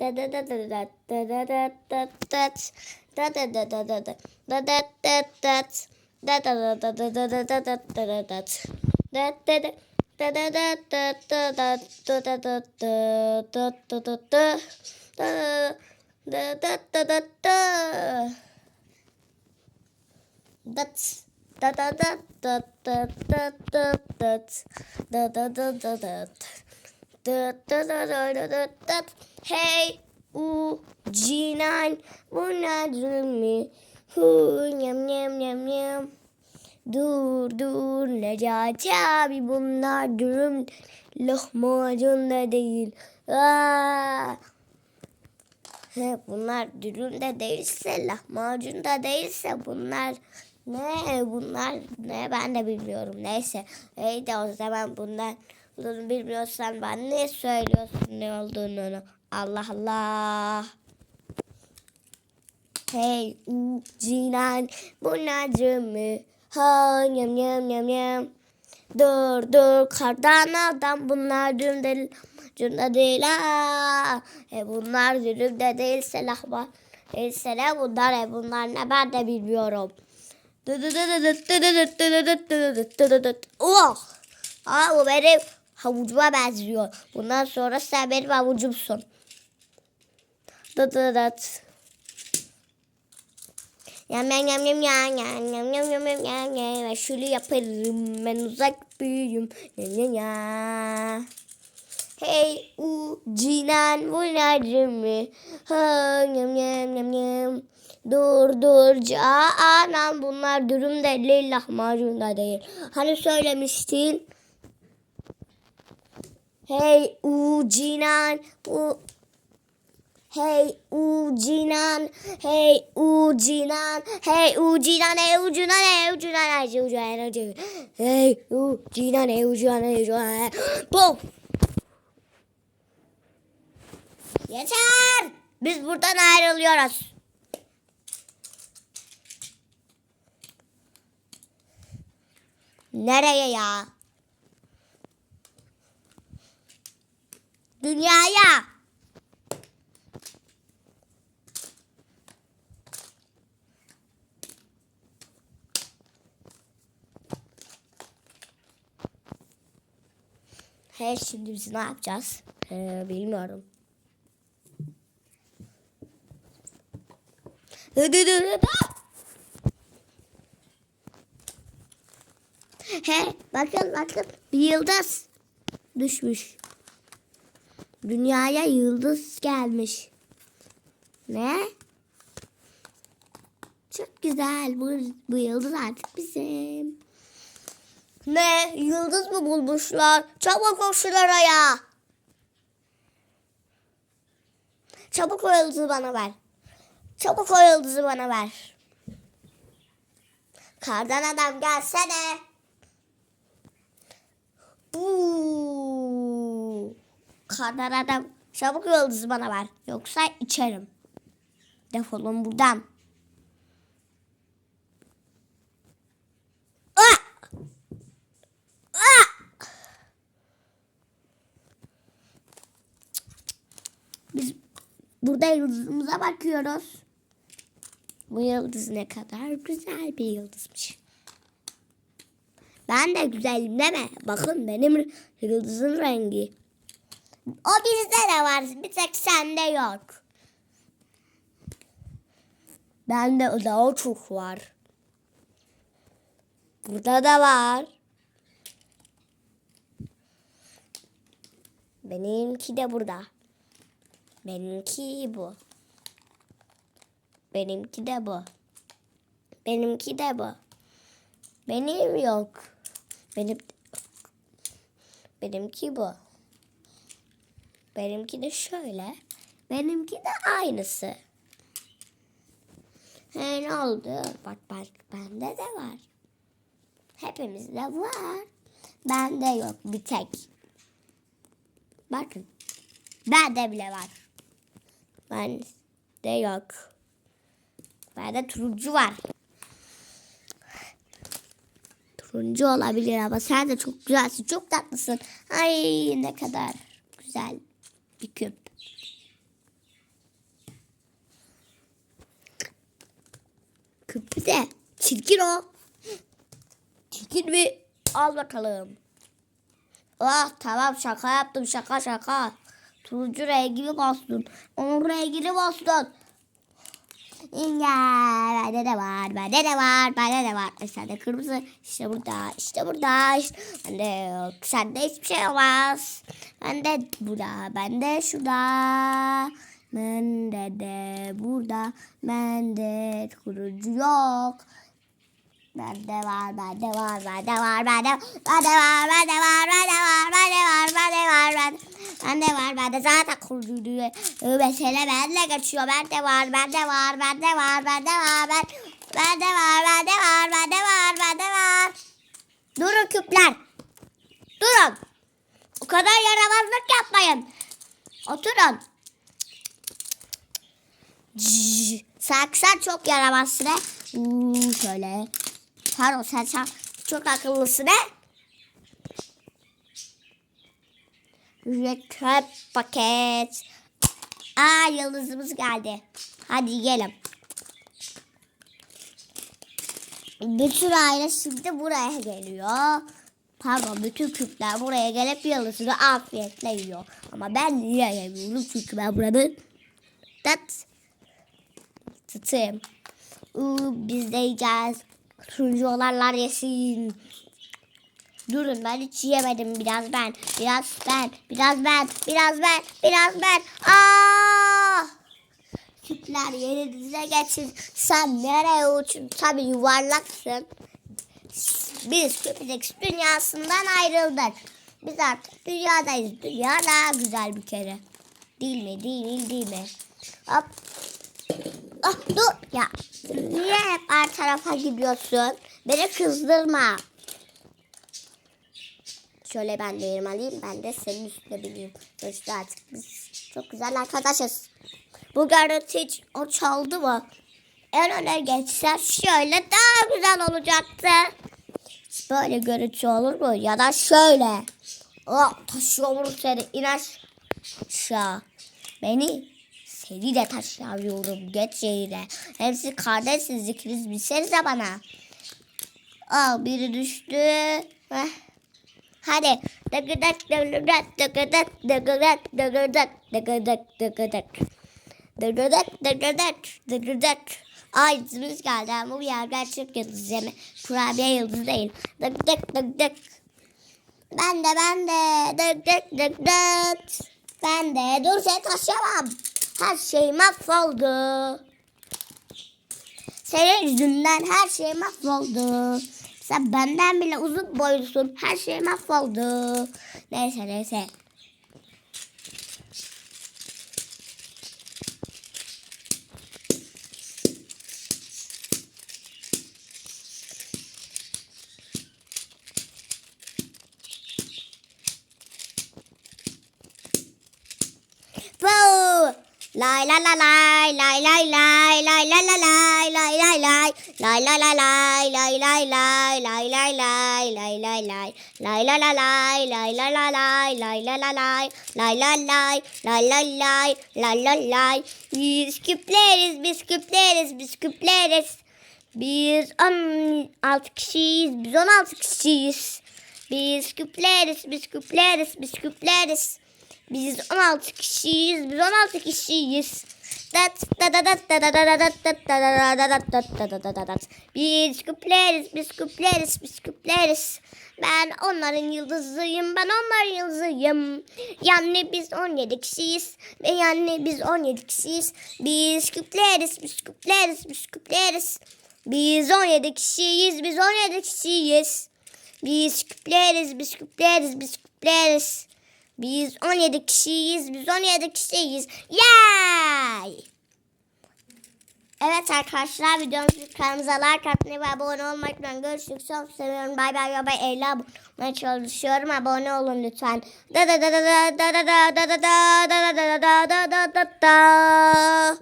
That's da da da da da da da da da da da da Hey u cinan bunlar zulmü. Hu nyam nyam nyam nyam. Dur dur Necati abi bunlar dürüm lahmacun da değil. Ah! Aa! Bunlar dürüm de değilse lahmacun da değilse bunlar ne bunlar ne ben de bilmiyorum. Neyse. Hey de o zaman bunlar bunu bilmiyorsan ben ne söylüyorsun ne olduğunu Allah Allah. Hey cinan bu mı? Ha nyam nyam nyam nyam. Dur dur kardan adam bunlar değil. Cunda değil ha. E bunlar dürüm de değilse lahma. Değilse ne bunlar e bunlar ne ben de bilmiyorum. Oh! Aa bu benim havucuma benziyor. Bundan sonra sen benim havucumsun. Dıt. Yam yam yam yam yam yam yam yam yam yam yam yam Ben şöyle yaparım ben uzak büyüğüm yam yam yam Hey u cinan bu nedir mi? Ha yam yam yam yam Dur dur canan bunlar dürüm de değil lahmacun da değil. Hani söylemiştin? Hey u cinan u Hey ucinan, hey ucinan, hey ucinan, hey ucinan, hey ucinan, hey ucinan, hey ucinan, hey ucinan, hey ucinan, ucinan, Puf! Yeter! Biz buradan ayrılıyoruz. Nereye ya? Dünyaya. He şimdi biz ne yapacağız? He, bilmiyorum. He bakın bakın bir yıldız düşmüş. Dünyaya yıldız gelmiş. Ne? Çok güzel. Bu, bu yıldız artık bizim. Ne? Yıldız mı bulmuşlar? Çabuk ol şuraya. Çabuk o yıldızı bana ver. Çabuk o yıldızı bana ver. Kardan adam gelsene. Buu. Kardan adam çabuk o yıldızı bana ver. Yoksa içerim. Defolun buradan. Ah! Ah! Biz burada yıldızımıza bakıyoruz. Bu yıldız ne kadar güzel bir yıldızmış. Ben de güzelim mi? Bakın benim yıldızın rengi. O bizde de var. Bir tek sende yok. Bende daha çok var. Burada da var. Benimki de burada. Benimki bu. Benimki de bu. Benimki de bu. Benim yok. Benim Benimki bu. Benimki de şöyle. Benimki de aynısı. He ne oldu? Bak bak bende de var. Hepimizde var. Bende yok bir tek. Bakın. Bende bile var. Bende yok. Bende turuncu var. Turuncu olabilir ama sen de çok güzelsin. Çok tatlısın. Ay ne kadar güzel Bakın. Kıpı de. Çirkin o. Çirkin mi? Al bakalım. Ah tamam şaka yaptım şaka şaka. Turuncu rengini bastın. Onun rengini bastın. Ya bende de var, bende de var, bende de var. E, sende kırmızı, işte burada, işte burada. Işte. Bende yok, sende hiçbir şey olmaz. Bende burada, bende şurada. Bende de burada, bende turuncu yok. Bende var, bende var, bende var, bende bende var, bende var, bende var, bende var, bende var, bende bende var, bende zaten kuruluyor. Mesele benle geçiyor. Bende var, bende var, bende var, bende var, ben bende var, bende var, bende var, bende var. Durun küpler. Durun. O kadar yaramazlık yapmayın. Oturun. Sen çok yaramazsın he. Uuu, şöyle. Pardon sen, sen çok akıllısın he. Reklam paket. Aa yıldızımız geldi. Hadi gelin. Bütün aile şimdi buraya geliyor. Pardon bütün küpler buraya gelip yıldızını afiyetle yiyor. Ama ben niye yemiyorum çünkü ben buranın tat. Uuu, biz de yiyeceğiz. Turuncu olanlar yesin. Durun ben hiç yemedim. Biraz ben, biraz ben, biraz ben, biraz ben, biraz ben. Aa! Küpler yerinize geçin. Sen nereye uçun? Tabii yuvarlaksın. Biz Küplex dünyasından ayrıldık. Biz artık dünyadayız. Dünya daha güzel bir kere. Değil mi? Değil, değil mi? Hop. Ah dur ya. Niye hep her tarafa gidiyorsun? Beni kızdırma. Şöyle ben de yerimi alayım. Ben de senin üstüne bineyim. İşte artık biz çok güzel arkadaşız. Bu görüntü hiç o çaldı mı? En öne geçsen şöyle daha güzel olacaktı. Böyle görüntü olur mu? Ya da şöyle. Oh, taşıyorum seni. İn aşağı. Beni seni de taşıyamıyorum. Geç yerine. Hepsi kardeşsiniz ikiniz bilsenize bana. Al biri düştü. Heh. Hadi. Dıgıdak dıgıdak dıgıdak dıgıdak dıgıdak dıgıdak dıgıdak. Dıgıdak dıgıdak dıgıdak. Ay yıldızımız geldi ama bu yerden çok yıldız yeme. Kurabiye yıldız değil. Dıgıdak dıgıdak. Ben de ben de. Dıgıdak dıgıdak. Ben de. Dur seni taşıyamam. Her şey mahvoldu. Senin yüzünden her şey mahvoldu. Sen benden bile uzun boylusun. Her şey mahvoldu. Neyse neyse. Lay la la lay lay lay lay lay la la lay lay lay lay lay la la lay lay lay lay lay lay lay lay lay lay lay la la lay lay la la lay lay la la lay lay la lay lay la lay lay la lay biz küpleriz biz küpleriz biz küpleriz biz 16 kişiyiz biz 16 kişiyiz biz küpleriz biz küpleriz biz küpleriz biz 16 kişiyiz. Biz 16 kişiyiz. Biz küpleriz, biz küpleriz, biz küpleriz. Ben onların yıldızıyım, ben onların yıldızıyım. Yani biz 17 kişiyiz ve yani biz 17 kişiyiz. Biz küpleriz, biz küpleriz, biz küpleriz. Biz 17 kişiyiz, biz 17 kişiyiz. Biz küpleriz, biz küpleriz, biz küpleriz. Biz 17 kişiyiz. Biz 17 kişiyiz. Yay! Evet arkadaşlar videomuzu kanalımıza like atmayı ve abone olmayı unutmayın. Görüşürüz. Çok seviyorum. Bay bay bay bay. 50 abone çalışıyorum. Abone olun lütfen. Da da da da da da da da da da da da da da da da da da da